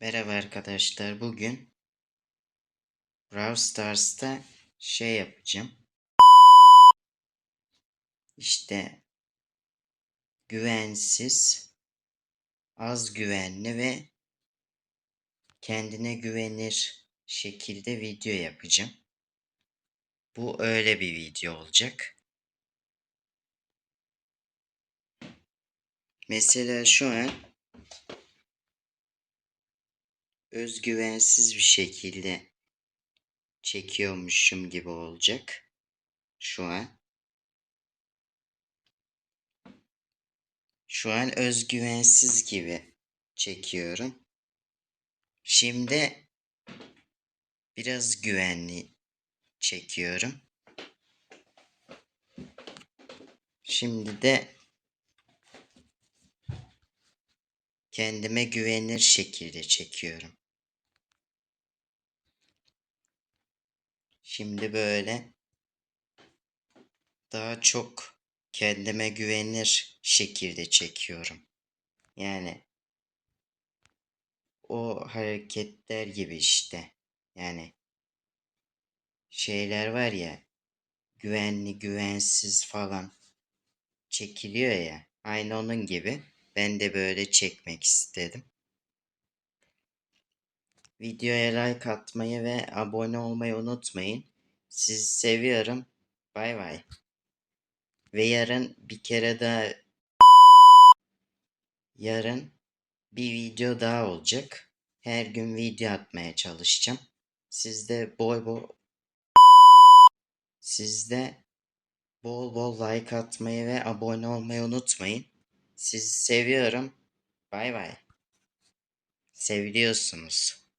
Merhaba arkadaşlar. Bugün Brawl Stars'ta şey yapacağım. İşte güvensiz, az güvenli ve kendine güvenir şekilde video yapacağım. Bu öyle bir video olacak. Mesela şu an özgüvensiz bir şekilde çekiyormuşum gibi olacak. Şu an. Şu an özgüvensiz gibi çekiyorum. Şimdi biraz güvenli çekiyorum. Şimdi de kendime güvenir şekilde çekiyorum. Şimdi böyle daha çok kendime güvenir şekilde çekiyorum. Yani o hareketler gibi işte. Yani şeyler var ya güvenli güvensiz falan çekiliyor ya. Aynı onun gibi ben de böyle çekmek istedim. Videoya like atmayı ve abone olmayı unutmayın. Sizi seviyorum. Bay bay. Ve yarın bir kere daha yarın bir video daha olacak. Her gün video atmaya çalışacağım. Siz de bol bol siz de bol bol like atmayı ve abone olmayı unutmayın. Sizi seviyorum. Bay bay. Seviliyorsunuz.